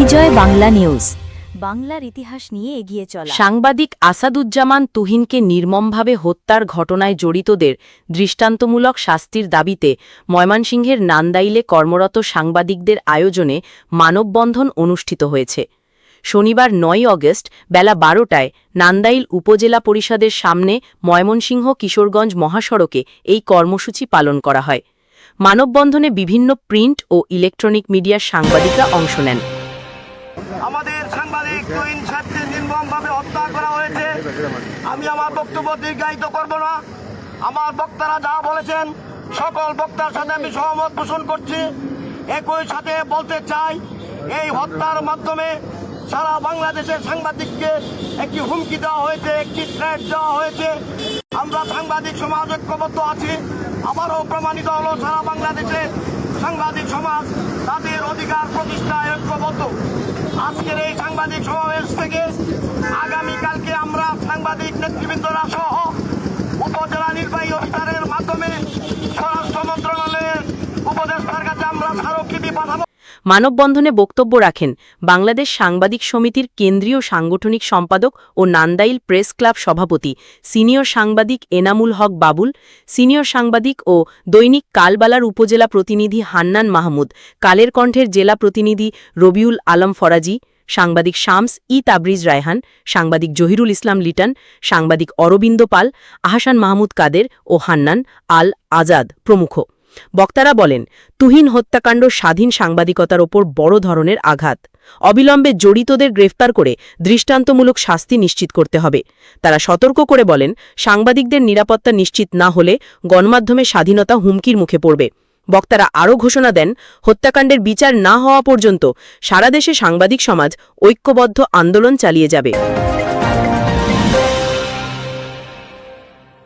বিজয় Bangla news. বাংলার ইতিহাস নিয়ে এগিয়ে চলা। সাংবাদিক আসাদুজ্জামান তুহিনকে নির্মমভাবে হত্যার ঘটনায় জড়িতদের দৃষ্টান্তমূলক শাস্তির দাবিতে ময়মনসিংহের নান্দাইলে কর্মরত সাংবাদিকদের আয়োজনে মানববন্ধন অনুষ্ঠিত হয়েছে। শনিবার নয় অগস্ট বেলা বারোটায় নান্দাইল উপজেলা পরিষদের সামনে ময়মনসিংহ কিশোরগঞ্জ মহাসড়কে এই কর্মসূচি পালন করা হয়। মানববন্ধনে বিভিন্ন প্রিন্ট ও ইলেকট্রনিক মিডিয়ার সাংবাদিকরা অংশ নেন। তুহিন সাহেবকে নির্মমভাবে হত্যা করা হয়েছে। আমি আমার বক্তব্য দীর্ঘায়িত করব না। আমার বক্তারা যা বলেছেন, সকল বক্তার সাথে আমি সহমত পোষণ করছি। একই সাথে বলতে চাই, এই হত্যার মাধ্যমে সারা বাংলাদেশের সাংবাদিককে একটি হুমকি দেওয়া হয়েছে, একটি থ্রেট দেওয়া হয়েছে। আমরা সাংবাদিক সমাজ ঐক্যবদ্ধ আছি। আবারও প্রমাণিত হলো সারা বাংলাদেশে সাংবাদিক সমাজ তাদের অধিকার প্রতিষ্ঠায় ঐক্যবদ্ধ। আজকের এই সাংবাদিক সমাবেশ থেকে আগামীকালকে আমরা সাংবাদিক নেতৃবৃন্দরা সহ উপজেলা নির্বাহী অফিসারের মাধ্যমে স্বরাষ্ট্র মন্ত্রণালয়ের উপদেষ্টার কাছে আমরা স্মারকলিপি পাঠাবো। মানববন্ধনে বক্তব্য রাখেন বাংলাদেশ সাংবাদিক সমিতির কেন্দ্রীয় সাংগঠনিক সম্পাদক ও নান্দাইল প্রেস ক্লাব সভাপতি, সিনিয়র সাংবাদিক এনামুল হক বাবুল, সিনিয়র সাংবাদিক ও দৈনিক কালবালার উপজেলা প্রতিনিধি হান্নান মাহমুদ কালের কণ্ঠের জেলা প্রতিনিধি রবিউল আলম ফরাজি, সাংবাদিক শামস ই তাবরিজ রায়হান, সাংবাদিক জহিরুল ইসলাম লিটন, সাংবাদিক অরবিন্দ পাল, আহসান মাহমুদ কাদের ও হান্নান আল আজাদ প্রমুখ। বক্তারা বলেন, তুহিন হত্যাকাণ্ড স্বাধীন সাংবাদিকতার ওপর বড় ধরনের আঘাত। অবিলম্বে জড়িতদের গ্রেফতার করে দৃষ্টান্তমূলক শাস্তি নিশ্চিত করতে হবে। তারা সতর্ক করে বলেন, সাংবাদিকদের নিরাপত্তা নিশ্চিত না হলে গণমাধ্যমে স্বাধীনতা হুমকির মুখে পড়বে। বক্তারা আরও ঘোষণা দেন, হত্যাকাণ্ডের বিচার না হওয়া পর্যন্ত সারা দেশে সাংবাদিক সমাজ ঐক্যবদ্ধ আন্দোলন চালিয়ে যাবে।